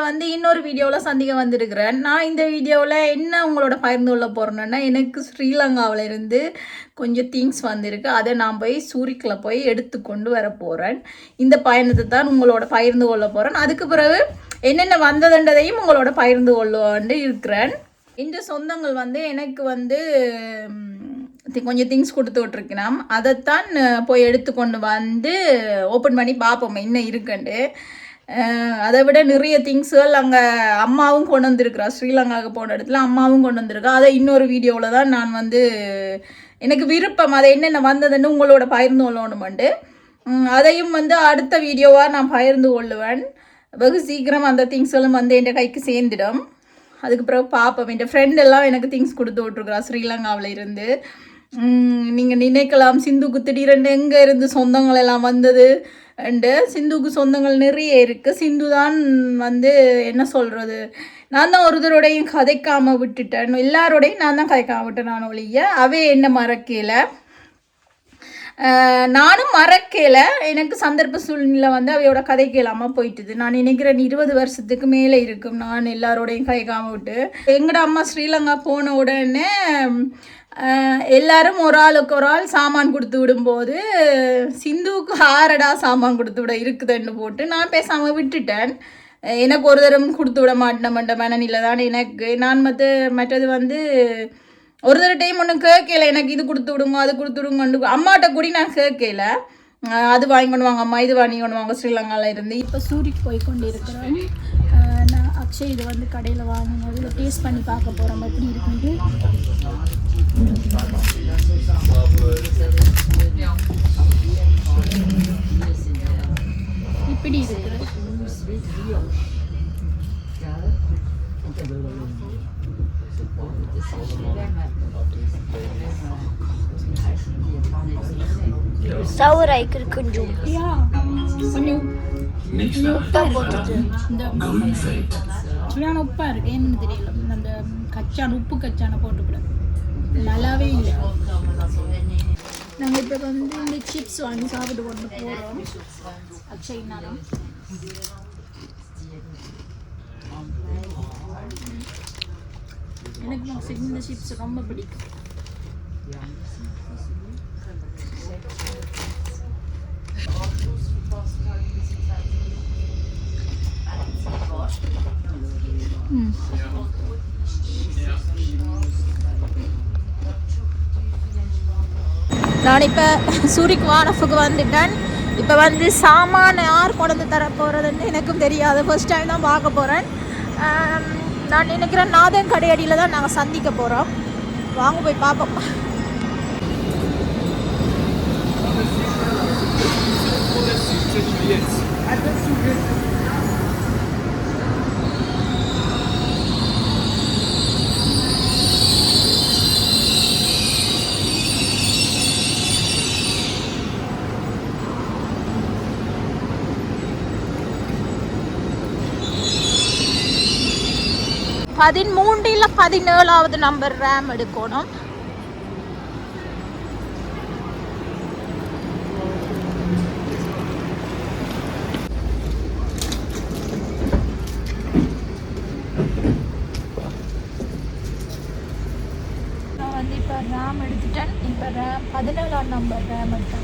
வந்து இன்னொரு வீடியோவில் சந்திக்க வந்திருக்கிறேன். நான் இந்த வீடியோவில் என்ன உங்களோட பகிர்ந்து கொள்ள போகிறேன்னா எனக்கு ஸ்ரீலங்காவில் இருந்து கொஞ்சம் திங்ஸ் வந்திருக்கு. அதை நான் போய் சூரிக்கில் போய் எடுத்து கொண்டு வர போகிறேன் இந்த பயணத்தை தான் உங்களோட பகிர்ந்து கொள்ள போகிறேன் அதுக்கு பிறகு என்னென்ன வந்ததுன்றதையும் உங்களோட பகிர்ந்து கொள்ளுவாண்டு இருக்கிறேன். இந்த சொந்தங்கள் வந்து எனக்கு வந்து தி- கொஞ்சம் திங்ஸ் கொடுத்து விட்ருக்கலாம் அதைத்தான் போய் எடுத்துக்கொண்டு வந்து ஓப்பன் பண்ணி பார்ப்போம். என்ன இருக்குன்ட்டு. அதை விட நிறைய திங்ஸுகள் அங்கே அம்மாவும் கொண்டு வந்திருக்கிறா. ஸ்ரீலங்காவுக்கு போன இடத்துல அம்மாவும் கொண்டு வந்திருக்கா. அதை இன்னொரு வீடியோவில் தான் நான் வந்து எனக்கு விருப்பம் அதை என்னென்ன வந்ததுன்னு உங்களோட பகிர்ந்து கொள்ளணுமெண்டு அதையும் வந்து அடுத்த வீடியோவாக நான் பகிர்ந்து கொள்ளுவேன். வெகு சீக்கிரம் அந்த திங்ஸ்களும் வந்து என் கைக்கு சேர்ந்துடும். அதுக்கு பிறகு பார்ப்போம். என் ஃப்ரெண்ட் எல்லாம் எனக்கு திங்ஸ் கொடுத்து விட்ருக்குறா ஸ்ரீலங்காவில் இருந்து. நீங்கள் நினைக்கலாம். சிந்துக்கு திடீரென்று எங்கே இருந்து சொந்தங்கள் எல்லாம் வந்தது? அண்டு சிந்துக்கு சொந்தங்கள் நிறைய இருக்குது சிந்து தான் வந்து என்ன சொல்கிறது நான் தான் ஒருத்தரோடையும் கதைக்காமல் விட்டுட்டேன். எல்லாரோடையும் நான் தான் கதைக்காமல் விட்டேன் நான் ஒழிய. அவே என்ன மறக்கல. நானும் மறக்கல. எனக்கு சந்தர்ப்ப சூழ்நிலை வந்து அவையோட கதை கேளாமல் போயிட்டுது. நான் நினைக்கிறேன் இருபது வருஷத்துக்கு மேலே இருக்கும். நான் எல்லாரோடையும் கதைக்காம விட்டு. எங்கட அம்மா ஸ்ரீலங்கா போன உடனே எல்லாரும் ஒரு ஆளுக்கு ஒரு ஆள் சாமான் கொடுத்து விடும்போது சிந்துவுக்கு ஆறடா சாமான் கொடுத்து விட இருக்குதுன்னு போட்டு நான் பேசாமல் விட்டுட்டேன். எனக்கு ஒரு தரம் கொடுத்து விட மாட்டேன் மனநிலை தான் எனக்கு. நான் மற்ற மற்றது வந்து ஒரு தர டைம் ஒன்றும் கேட்கல. எனக்கு இது கொடுத்து விடுங்க அது கொடுத்து விடுங்க அம்மாட்ட கூடி நான் கேட்கல. அது வாங்கி கொண்டு வாங்க அம்மா இது வாங்கி கொண்டு வாங்க ஸ்ரீலங்காவில் இருந்து. இப்போ சூரிக்கு போய் கொண்டு இருக்கிறேன் நான் அக்ஷய் இது வந்து கடையில் வாங்கினது டேஸ்ட் பண்ணி பார்க்க போகிறோம் எப்படி இருக்குன்ட்டு இப்படி இருக்குது சவுரைக்கு கொஞ்சம். யா. கொஞ்சம் உப்பா போட்டுட்டு. இந்த உப்பாக இருக்கு. என்னன்னு தெரியல. அந்த கச்சான் உப்பு கச்சானை போட்டுக்கூடாது நல்லாவே இல்லை நாங்கள் இப்போ வந்து இந்த சிப்ஸ் வாங்கி சாப்பிட்டு கொண்டு போகிறோம் அக்ஷய் நானும் எனக்கு நான் இந்த சிப்ஸ் ரொம்ப பிடிக்கும் ம் நான் இப்போ சூரிக்கு வாரஃபுக்கு வந்துட்டேன். இப்போ வந்து சாமான யார் கொண்டு தர போகிறதுன்னு எனக்கும் தெரியாது. ஃபர்ஸ்ட் டைம் தான் பார்க்க போகிறேன் நான் நினைக்கிறேன் நாதன் கடையடியில் தான் நாங்கள் சந்திக்க போகிறோம் வாங்க போய் பார்ப்போம். பதிமூன்றில் பதினேழாவது நம்பர் ரேம் எடுக்கணும். நான் வந்து இப்போ ரேம் எடுத்துட்டேன். இப்போ ரேம் பதினேழாம் நம்பர் ரேம் எடுத்தேன்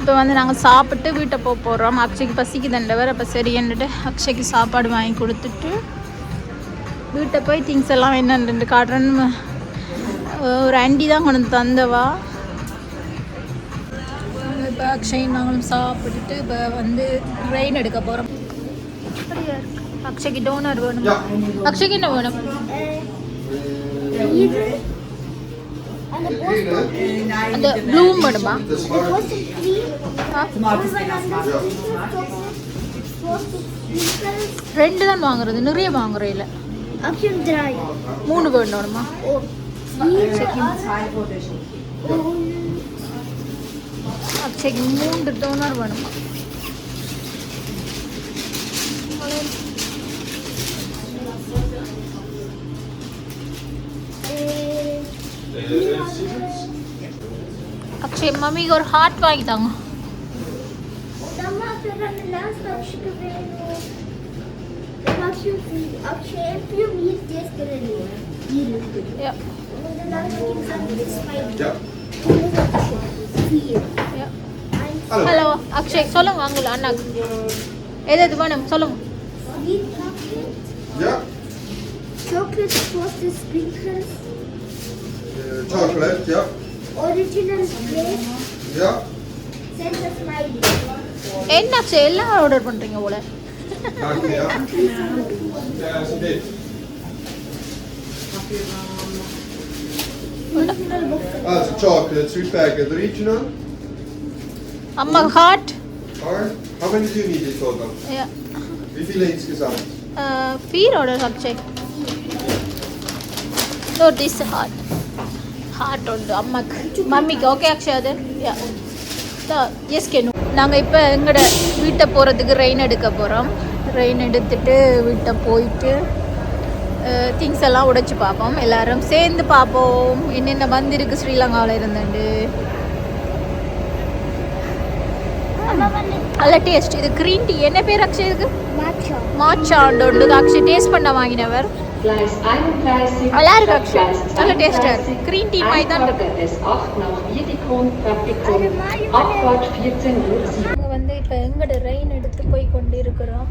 இப்போ வந்து நாங்கள் சாப்பிட்டு வீட்டை போக போகிறோம் அக்ஷய்க்கு பசிக்கு தண்டவர் அப்போ சரி என்னட்டு அக்ஷய்க்கு சாப்பாடு வாங்கி கொடுத்துட்டு வீட்டை போய் திங்ஸ் எல்லாம் என்னென்னு காட்டுறேன்னு. ஒரு ஆண்டி தான் கொண்டு வந்து தந்தவா. இப்போ அக்ஷய் நாங்களும் சாப்பிட்டுட்டு இப்போ வந்து ட்ரெயின் எடுக்க போகிறோம் அக்ஷய்க்கு டோனர் வேணும். அக்ஷய்க்கு என்ன வேணும்? இது அந்த ப்ளூம் வேணுமா? ரெண்டு தான் வாங்குறது நிறைய வாங்குறேன் இல்லை மூணு வேணுமா ஓ மூன்று டோனர் வேணுமா? Akşam mami gör hat vaydan. Ama ben last akşam ben akşam akşam yapıyorum bir test görünüyor. Bir. Ya. Hello Akshay சொல்லுங்க வாங்கல அண்ணாக்கு எது எது வேணும் சொல்லுங்க Chocolate frosted sprinkles. Chocolate, yeah. Original place. Yeah. Send a smiley. என்னாச்சு எல்லாம் order பண்றீங்க போல That's ah, chocolate, sweet packet, original. Amma heart. Heart. How many do you need in total? Yeah. How many insgesamt? Uh, vier oder habt ihr? So, this heart. Hot உண்டு. அம்மாக்கு மம்மிக்கு okay Akshay அது? S can நாங்கள் இப்போ எங்களோட வீட்டை போகிறதுக்கு rain எடுக்க போகிறோம் ரெயின் எடுத்துட்டு வீட்டை போயிட்டு திங்ஸ் எல்லாம் உடைச்சு பார்ப்போம் எல்லாரும் சேர்ந்து பார்ப்போம் என்னென்ன வந்திருக்கு ஸ்ரீலங்காவில் இருந்துண்டு. நல்ல டேஸ்ட் இது க்ரீன் டீ என்ன பேர் அக்ஷய் இதுக்கு. மாச்சா இது அக்ஷய் டேஸ்ட் பண்ண வாங்கினவர். Gleis 31, நல்லா இருக்கு Gleis நல்ல டேஸ்டாக இருக்கு 32, க்ரீன் டீ மாதிரி தான் இருக்கு Einfolge des 8 nach Wiedikon, Praktikum, Abfahrt 1407. நாங்கள் வந்து இப்போ எங்கட ரெயின் எடுத்து போய் கொண்டு இருக்கிறோம்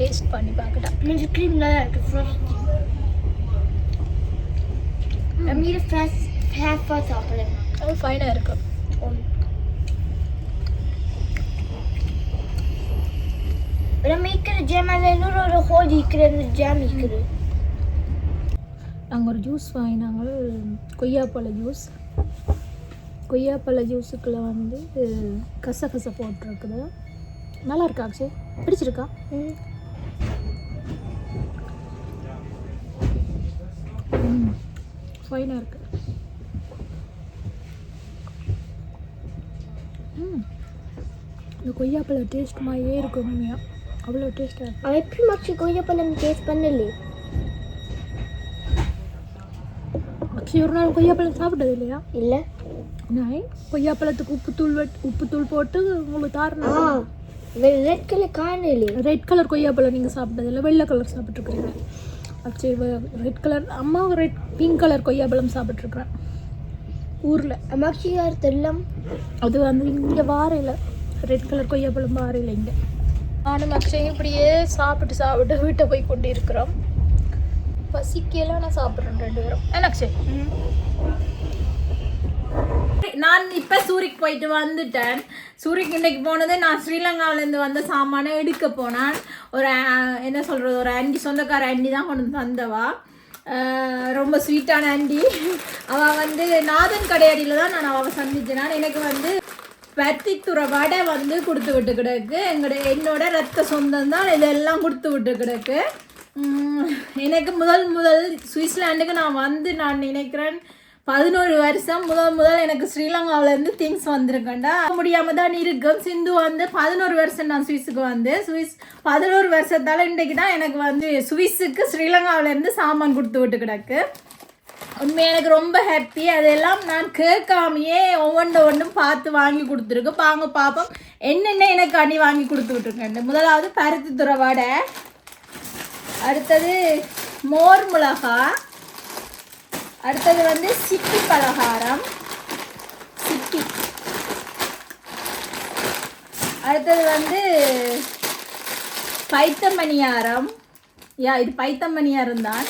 டேஸ்ட் பண்ணி பார்க்கட்டா de frosty. En meer de fast half fast appelen. அது ஃபைனாக இருக்கு we de gooi die cream de jam hier. நாங்கள் ஒரு ஜூஸ் வாங்கினாங்க கொய்யாப்பழ ஜூஸ் கொய்யாப்பழ ஜூஸுக்குள்ள வந்து கசகச போட்டிருக்குது. நல்லா இருக்கா அக்ஷய்? பிடிச்சிருக்கா? ம். ஃபைனாக இருக்கு. இந்த கொய்யாப்பழ டேஸ்ட் மாதிரியே இருக்கும் உண்மையாக அவ்வளோ டேஸ்ட்டாக இருக்கு Maar heb je matje goeie op een taste panel? Akshay ஒரு நாள் கொய்யாப்பழம் சாப்பிட்டது இல்லையா Illa. நான் கொய்யாப்பழத்துக்கு உப்புத்தூள் உப்புத்தூள் போட்டு உங்களுக்கு தாரணம் red color kaneli. Red colour கொய்யாப்பழம் நீங்கள் சாப்பிட்டதில்ல வெள்ளை கலர் சாப்பிட்ருக்குறீங்க ஆக்சுவலி ரெட் கலர் அம்மா ரெட் பிங்க் கலர் கொய்யாப்பழம் சாப்பிட்ருக்குறேன் ஊரில் haar tellam. அது வந்து இங்கே வாரையில் ரெட் கலர் கொய்யாப்பழம் வாரையில் இங்கே நானும் அக்ஷயும் இப்படியே சாப்பிட்டு சாப்பிட்டு வீட்டை போய் கொண்டு இருக்கிறோம் பசிக்கலாம் நான் சாப்பிட்றேன் ரெண்டு பேரும். என்ன அக்ஷய்? நான் இப்போ சூரிக்கு போயிட்டு வந்துட்டேன். சூரிக்கு இன்னைக்கு போனது நான் ஸ்ரீலங்காவிலேருந்து வந்த சாமானை எடுக்க போனேன். ஒரு என்ன சொல்கிறது ஒரு ஆண்டி சொந்தக்கார ஆண்டி தான் கொண்டு வந்து ரொம்ப ஸ்வீட்டான ஆண்டி அவள் வந்து நாதன் கடையடியில் தான் நான் அவள் சந்திச்சினான் எனக்கு வந்து பருத்தித்துறை வடை வந்து கொடுத்து விட்டு கிடக்கு. எங்களுடைய என்னோட ரத்த சொந்தம் தான் இதெல்லாம் கொடுத்து விட்டு கிடக்கு. எனக்கு முதல் முதல் சுவிட்சர்லாண்டுக்கு நான் வந்து நான் நினைக்கிறேன் பதினோரு வருஷம். முதல் முதல் எனக்கு ஸ்ரீலங்காவிலேருந்து திங்ஸ் வந்திருக்கேன்டா முடியாமல் தான் இருக்கும். சிந்து வந்து பதினோரு வருஷம் நான் சுவிஸுக்கு வந்து. சுவிஸ் பதினோரு வருஷத்தால் இன்றைக்கு தான் எனக்கு வந்து சுவிஸுக்கு ஸ்ரீலங்காவிலேருந்து சாமான் கொடுத்து விட்டு கிடக்கு. உண்மை எனக்கு ரொம்ப ஹாப்பி அதெல்லாம் நான் கேட்காமையே ஒவ்வொன்று ஒன்றும் பார்த்து வாங்கி கொடுத்துருக்கு. பாங்க பார்ப்போம் என்னென்ன எனக்கு அணி வாங்கி கொடுத்து விட்டுருக்கேன் முதலாவது பருத்தி துறவாடை அடுத்தது மோர் மிளகா. அடுத்தது வந்து சிப்பி பலகாரம். சிப்பி. அடுத்தது வந்து பைத்தமணியாரம் யா இது பைத்தமணியாரம் தான்.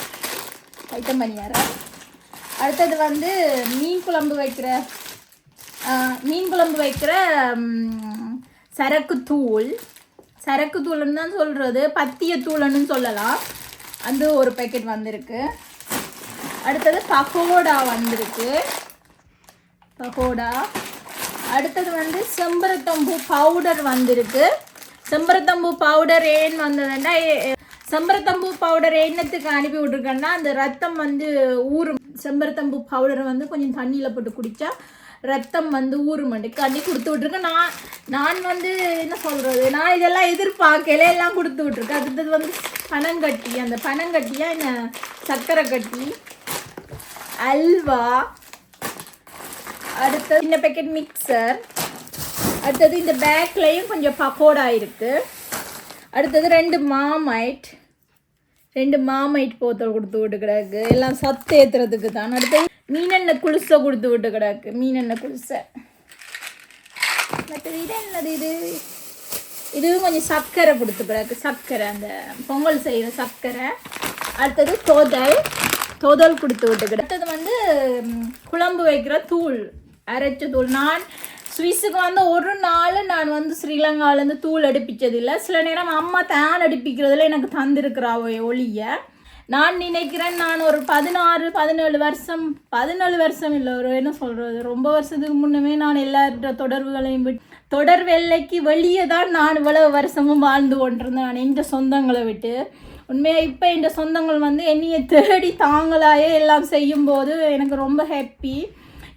பைத்தமணியாரம் அடுத்தது வந்து மீன் குழம்பு வைக்கிற மீன் குழம்பு வைக்கிற சரக்கு தூள். சரக்கு தூள்னு தான் சொல்கிறது பத்திய தூள்னு சொல்லலாம். அந்த ஒரு பேக்கெட் வந்திருக்கு. அடுத்தது பகோடா வந்திருக்கு. பகோடா. அடுத்தது வந்து செம்பருத்தம்பூ பவுடர் வந்திருக்கு. செம்பருத்தம்பூ பவுடர் ஏன் வந்ததுன்னா செம்பரத்தம்பூ பவுடர் என்னத்துக்கு அனுப்பி விட்ருக்கேன்னா அந்த ரத்தம் வந்து ஊறும். செம்பருத்தம்பூ பவுடரை வந்து கொஞ்சம் தண்ணியில் போட்டு குடித்தா ரத்தம் வந்து ஊறுமண்டுக்காண்டி கொடுத்து விட்ருக்கேன் நான் நான் வந்து என்ன சொல்கிறது நான் இதெல்லாம் எதிர்பார்க்கல. எல்லாம் கொடுத்து விட்ருக்கேன் அடுத்தது வந்து பனங்கட்டி. அந்த பனங்கட்டியாக என்ன? சர்க்கரை கட்டி அல்வா. அடுத்தது இந்த பேக்கெட் மிக்சர் அடுத்தது இந்த பேக்லேயும் கொஞ்சம் பக்கோடா இருக்குது அடுத்தது ரெண்டு மாமைட் ரெண்டு மாமைட் போத்தல் கொடுத்து விட்டு கிடக்கு. எல்லாம் சத்து ஏற்றுறதுக்கு தான். அடுத்து மீனெண்ணெய் குளிசை கொடுத்து விட்டு கிடக்கு. மீனெண்ணெய் குளிசை மற்றது இது என்னது இது? இதுவும் கொஞ்சம் சர்க்கரை கொடுத்து பிறகு சர்க்கரை அந்த பொங்கல் செய்கிற சர்க்கரை. அடுத்தது தோதல். தோதல் கொடுத்து விட்டுக்கிட்டு அடுத்தது வந்து குழம்பு வைக்கிற தூள். அரைச்ச தூள். நான் சுவிஸுக்கு வந்து ஒரு நாள் நான் வந்து ஸ்ரீலங்காவிலேருந்து தூள் அடுப்பிச்சதில்லை. சில நேரம் அம்மா தான் அடுப்பிக்கிறதுல எனக்கு தந்திருக்கிறா ஒளிய நான் நினைக்கிறேன் நான் ஒரு பதினாறு பதினேழு வருஷம் பதினேழு வருஷம் இல்லை ஒரு என்ன சொல்கிறது ரொம்ப வருஷத்துக்கு முன்னமே நான் எல்லார்கிட்ட தொடர்புகளையும் விட்டு தொடர் வெள்ளைக்கு வெளியே தான் நான் இவ்வளவு வருஷமும் வாழ்ந்து கொண்டிருந்தேன். நான் எந்த சொந்தங்களை விட்டு. உண்மையாக இப்போ என் சொந்தங்கள் வந்து என்னையை தேடி தாங்களாயே எல்லாம் செய்யும்போது எனக்கு ரொம்ப ஹாப்பி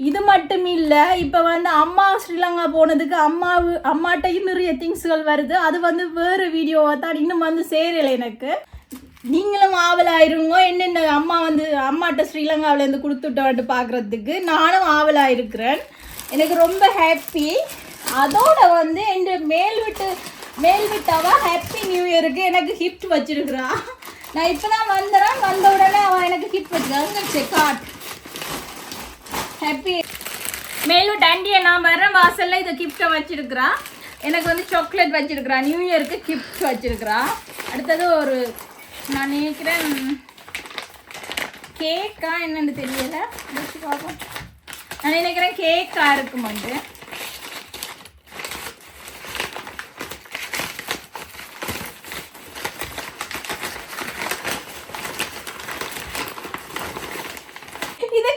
இது மட்டும் இல்லை இப்போ வந்து அம்மா ஸ்ரீலங்கா போனதுக்கு அம்மா அம்மாட்டையும் நிறைய திங்ஸ்கள் வருது. அது வந்து வேறு வீடியோவை தான் இன்னும் வந்து சேரலை எனக்கு. நீங்களும் ஆவலாயிருங்க என்னென்ன அம்மா வந்து அம்மாட்ட ஸ்ரீலங்காவிலேருந்து கொடுத்துட்டோன்ட்டு பார்க்குறதுக்கு நானும் ஆவலாக இருக்கிறேன். எனக்கு ரொம்ப ஹாப்பி அதோட வந்து என் மேல் விட்டு மேல் ஹாப்பி நியூ இயருக்கு எனக்கு கிஃப்ட் வச்சிருக்கிறா. நான் இப்போ தான் வந்துடுறேன் வந்த உடனே அவன் எனக்கு கிஃப்ட் வச்சுருக்காங்க செக் ஆட் ஹாப்பி மேலும் டண்டியை நான் வர்ற வாசலில் இதை கிஃப்ட்டை வச்சுருக்குறா. எனக்கு வந்து சாக்லேட் வச்சுருக்குறான் நியூ இயருக்கு கிஃப்ட் வச்சிருக்கிறா. அடுத்தது ஒரு நான் நினைக்கிறேன் கேக்கா என்னென்னு தெரியல. பார்ப்போம். நான் நினைக்கிறேன் கேக்கா இருக்குமாண்டு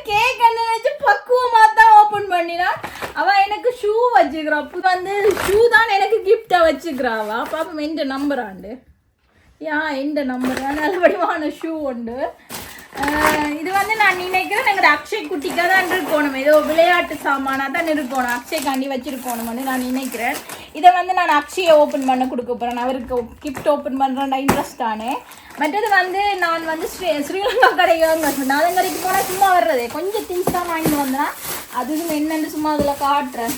கேக் நினைச்சு பக்குவமா தான் ஓபன் பண்ணினா அவ எனக்கு ஷூ வச்சுக்கிறா அப்ப வந்து ஷூ தான் எனக்கு கிஃப்டா வச்சுக்கிறாவா? பாப்போம் எந்த நம்பர் ஆண்டு. யா எந்த நம்பர் நல்லபடியான ஷூ உண்டு. இது வந்து நான் நினைக்கிறேன் எங்களோட அக்ஷய் குட்டிக்காக தான் இருக்கணும் ஏதோ விளையாட்டு சாமானாக தான் இருக்கணும் அக்ஷய் காண்டி வச்சுருக்கணும்னு நான் நினைக்கிறேன். இதை வந்து நான் அக்ஷயை ஓப்பன் பண்ண கொடுக்க போகிறேன் அவருக்கு கிஃப்ட் ஓப்பன் பண்ணுறேன் இன்ட்ரெஸ்ட் ஆனே. மற்றது வந்து நான் வந்து ஸ்ரீ ஸ்ரீலங்கா கடைக்கு வாங்க கடைக்கு போனால் சும்மா வர்றது. கொஞ்சம் திங்ஸ் தான் வாங்கிட்டு வந்தேன். அதுவும் என்னென்னு சும்மா அதில் காட்டுறேன்.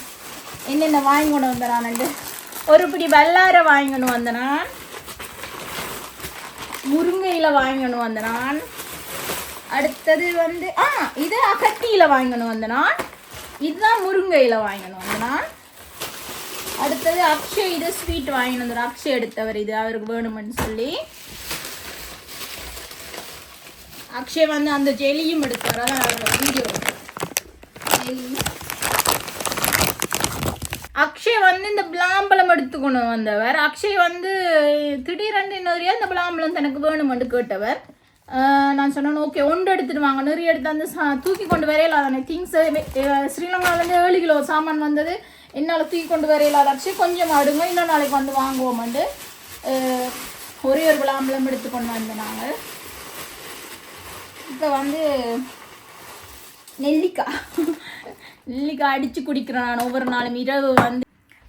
என்னென்ன வாங்கி கொண்டு வந்தேன் நான் ஒரு பிடி வெள்ளாரை வாங்கணும் அந்த நான் முருங்கையில் வாங்கணும் வந்த நான் அடுத்தது வந்து ஆ இது அகத்தியில் வாங்கணும் வந்த நான் இதுதான் முருங்கையில் வாங்கணும் வந்த நான் அடுத்தது அக்ஷய் இது ஸ்வீட் வாங்கிட்டு வந்தார் அக்ஷய் எடுத்தவர் இது அவருக்கு வேணுமென்னு சொல்லி. அக்ஷய் வந்து அந்த ஜெலியும் எடுத்தவர் அதான் வீடியோ ஜெலி. அக்ஷய் வந்து இந்த பிளாம்பழம் எடுத்துக்கணும் வந்தவர். அக்ஷய் வந்து திடீரென்று இன்னொரு இந்த பிளாம்பழம் தனக்கு வேணுமென்று கேட்டவர். நான் சொன்னேன் ஓகே ஒன்று எடுத்துட்டு வாங்க. நிறைய எடுத்து வந்து சா- தூக்கி கொண்டு வரையில தானே திங்ஸ் ஸ்ரீலங்காவிலேருந்து ஏழு கிலோ சாமான் வந்தது. என்னால் தூக்கி கொண்டு வரையில அக்ஷய் கொஞ்சம் அடுங்க இன்னொரு நாளைக்கு வந்து வாங்குவோம்ண்டு வந்து ஒரே ஒரு பிளாம்பழம் எடுத்துக்கொண்டு வந்தோம் நாங்கள் இப்போ வந்து நெல்லிக்காய் நெல்லிக்காய் அடித்து குடிக்கிறேன் நான் ஒவ்வொரு நாளும். இரவு வந்து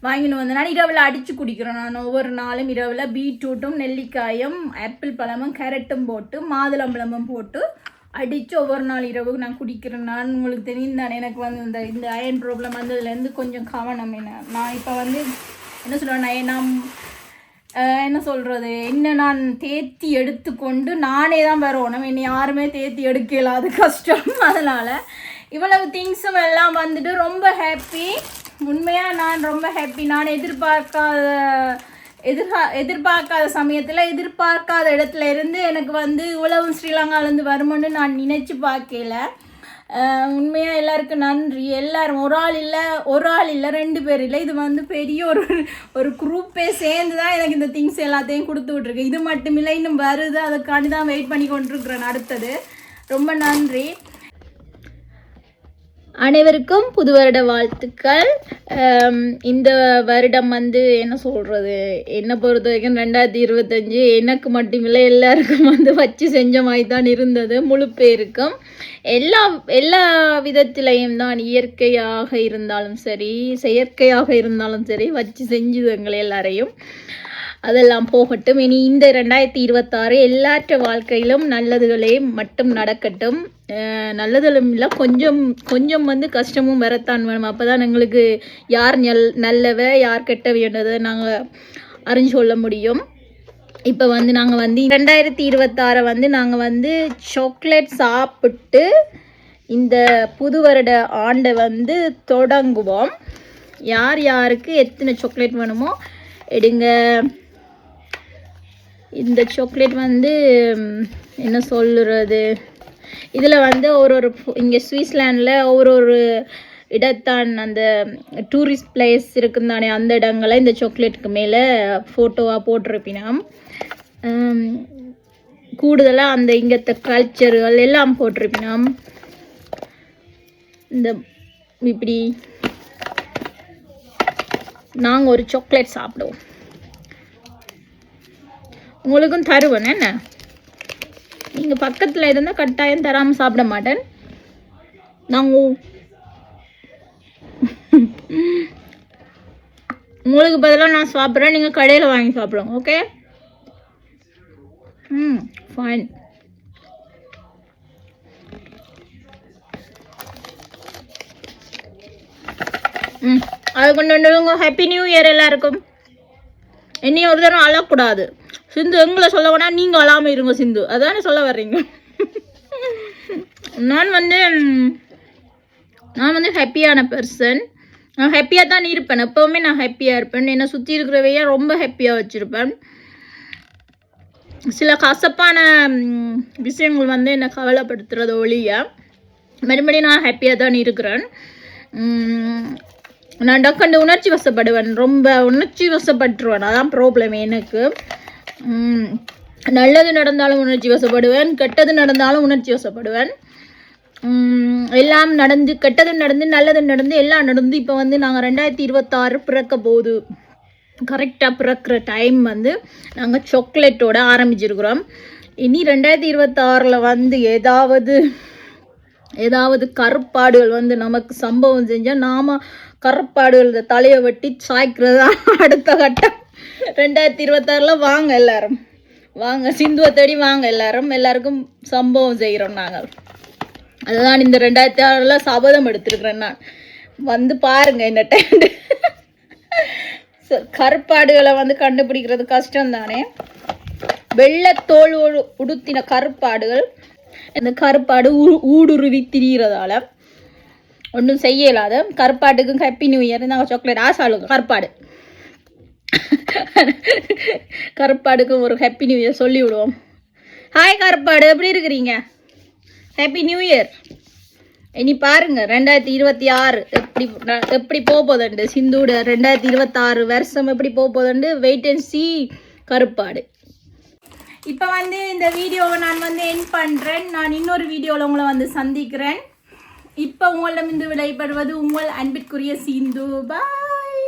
வாங்கின்னு வந்து நான் இரவில் அடித்து குடிக்கிறேன். நான் ஒவ்வொரு நாளும் இரவில் பீட்ரூட்டும் நெல்லிக்காயும் ஆப்பிள் பழமும் கேரட்டும் போட்டு மாதுளம்பழமும் போட்டு அடித்து ஒவ்வொரு நாள் இரவு நான் குடிக்கிறேன். நான் உங்களுக்கு தெரியும் தானே எனக்கு வந்து இந்த இந்த அயன் ப்ராப்ளம் வந்ததுலேருந்து கொஞ்சம் கவனம் என்ன? நான் இப்போ வந்து என்ன சொல்கிறேன் நான் என்ன சொல்கிறது என்ன நான் தேத்தி எடுத்துக்கொண்டு நானே தான் வரணும் என்னை யாருமே தேத்தி எடுக்கல அது கஷ்டம். அதனால் இவ்வளவு திங்ஸும் எல்லாம் வந்துட்டு ரொம்ப ஹாப்பி உண்மையாக நான் ரொம்ப ஹாப்பி நான் எதிர்பார்க்காத எதிர்பா எதிர்பார்க்காத சமயத்தில் எதிர்பார்க்காத இடத்துல இருந்து எனக்கு வந்து இவ்வளவு ஸ்ரீலங்காலேருந்து வருமானு நான் நினச்சி பார்க்கல. உண்மையாக எல்லாருக்கும் நன்றி. எல்லாரும் ஒரு ஆள் இல்லை ஒரு ஆள் இல்லை ரெண்டு பேர் இல்லை. இது வந்து பெரிய ஒரு ஒரு குரூப்பே சேர்ந்து தான் எனக்கு இந்த திங்ஸ் எல்லாத்தையும் கொடுத்து விட்ருக்கு இது மட்டுமில்லை இன்னும் வருது. அதுக்காண்டி தான் வெயிட் பண்ணி கொண்டிருக்கிறேன் அடுத்தது. ரொம்ப நன்றி. அனைவருக்கும் புது வருட வாழ்த்துக்கள். இந்த வருடம் வந்து என்ன சொல்கிறது என்னை பொறுத்த வரைக்கும் ரெண்டாயிரத்தி இருபத்தஞ்சி எனக்கு மட்டுமில்லை எல்லாருக்கும் வந்து வச்சு செஞ்ச மாதிரி தான் இருந்தது முழு பேருக்கும். எல்லா எல்லா விதத்திலையும் தான் இயற்கையாக இருந்தாலும் சரி செயற்கையாக இருந்தாலும் சரி வச்சு செஞ்சுது எங்களை எல்லாரையும். அதெல்லாம் போகட்டும். இனி இந்த ரெண்டாயிரத்தி இருபத்தாறு எல்லாற்ற வாழ்க்கையிலும் நல்லதுகளே மட்டும் நடக்கட்டும். நல்லதுகளும் இல்லை கொஞ்சம் கொஞ்சம் வந்து கஷ்டமும் வரத்தான் வேணும். அப்போ தான் எங்களுக்கு யார் நல் நல்லவ யார் கெட்ட வேண்டதை நாங்கள் அறிஞ்சு கொள்ள முடியும். இப்போ வந்து நாங்கள் வந்து ரெண்டாயிரத்தி இருபத்தாறை வந்து நாங்கள் வந்து சாக்லேட் சாப்பிட்டு இந்த புது வருட ஆண்டை வந்து தொடங்குவோம். யார் யாருக்கு எத்தனை சாக்லேட் வேணுமோ எடுங்க. இந்த சாக்லேட் வந்து என்ன சொல்லுறது இதில் வந்து ஒரு ஒரு இங்கே சுவிட்சர்லாண்டில் ஒரு ஒரு இடத்தான் அந்த டூரிஸ்ட் பிளேஸ் இருக்கும் தானே அந்த இடங்களை இந்த சாக்லேட்டுக்கு மேலே ஃபோட்டோவாக போட்டிருப்பினாம். கூடுதலாக அந்த இங்கத்த கல்ச்சர்கள் எல்லாம் போட்டிருப்பினாம். இந்த இப்படி நாங்கள் ஒரு சாக்லேட் சாப்பிடுவோம். உங்களுக்கும் தருவேன் என்ன? நீங்கள் பக்கத்தில் இருந்தால் கட்டாயம் தராமல் சாப்பிட மாட்டேன். நாங்கள் உங்களுக்கு பதிலாக நான் சாப்பிட்றேன். நீங்கள் கடையில் வாங்கி சாப்பிடுவோம் ஓகே ம் ஃபைன் ம் அது கொண்டு வந்துடுங்க. ஹாப்பி நியூ இயர் எல்லாருக்கும். இனி ஒரு தரம் அழக்கூடாது. சிந்து எங்களை சொல்ல வேணா நீங்கள் அழாமல் இருங்க சிந்து. அதானே சொல்ல வர்றீங்க. நான் வந்து நான் வந்து ஹாப்பியான பர்சன் நான் ஹாப்பியாக தான் இருப்பேன். எப்போவுமே நான் ஹாப்பியாக இருப்பேன். என்னை சுற்றி இருக்கிறவையே ரொம்ப ஹாப்பியாக வச்சுருப்பேன். சில கசப்பான விஷயங்கள் வந்து என்னை கவலைப்படுத்துறது ஒழிய மறுபடியும் நான் ஹாப்பியாக தான் இருக்கிறேன். உம், நான் டக்கண்டு உணர்ச்சி வசப்படுவேன். ரொம்ப உணர்ச்சி வசப்பட்டுருவேன் அதான் ப்ராப்ளம் எனக்கு. நல்லது நடந்தாலும் உணர்ச்சி வசப்படுவேன் கெட்டது நடந்தாலும் உணர்ச்சி வசப்படுவேன். எல்லாம் நடந்து கெட்டது நடந்து நல்லது நடந்து எல்லாம் நடந்து. இப்போ வந்து நாங்கள் ரெண்டாயிரத்தி இருபத்தாறு பிறக்க போகுது. கரெக்டாக பிறக்கிற டைம் வந்து நாங்கள் சாக்லேட்டோட ஆரம்பிச்சிருக்கிறோம். இனி ரெண்டாயிரத்தி இருபத்தாறில் வந்து ஏதாவது ஏதாவது கருப்பாடுகள் வந்து நமக்கு சம்பவம் செஞ்சால் நாம் கருப்பாடுகள் தலையை வெட்டி சாய்க்கிறதா அடுத்த கட்டம். ரெண்டாயிரத்தி இருபத்தாறில் வாங்க எல்லாரும். வாங்க சிந்துவை தேடி வாங்க எல்லாரும். எல்லாருக்கும் சம்பவம் செய்கிறோம் நாங்கள். அதுதான் இந்த ரெண்டாயிரத்தி ஆறில் சபதம் எடுத்திருக்கிறேன் நான். வந்து பாருங்க இந்த டைம் கருப்பாடுகளை வந்து கண்டுபிடிக்கிறது கஷ்டம் தானே வெள்ளத்தோல் உடு- உடுத்தின கருப்பாடுகள். இந்த கருப்பாடு ஊடுருவி திரிகிறதால ஒன்றும் செய்யலாத. கருப்பாட்டுக்கும் ஹாப்பி நியூ இயர் நாங்கள் சாக்லேட் ஆசாளுங்க கருப்பாடு. கருப்பாடுக்கும் ஒரு ஹாப்பி நியூ இயர் சொல்லி விடுவோம் ஹாய் கருப்பாடு எப்படி இருக்கிறீங்க? ஹாப்பி நியூ இயர் இனி பாருங்க ரெண்டாயிரத்தி இருபத்தி ஆறு எப்படி எப்படி போக போகுதுண்டு சிந்தூடு ரெண்டாயிரத்தி இருபத்தாறு வருஷம் எப்படி போக போகுதுண்டு வெயிட் அண்ட் சி கருப்பாடு. இப்போ வந்து இந்த வீடியோவை நான் வந்து என் பண்ணுறேன் நான் இன்னொரு வீடியோவில் உங்களை வந்து சந்திக்கிறேன். இப்போ உங்களிடமிருந்து விடைபெறுவது உங்கள் அன்பிற்குரிய சிந்து. பாய்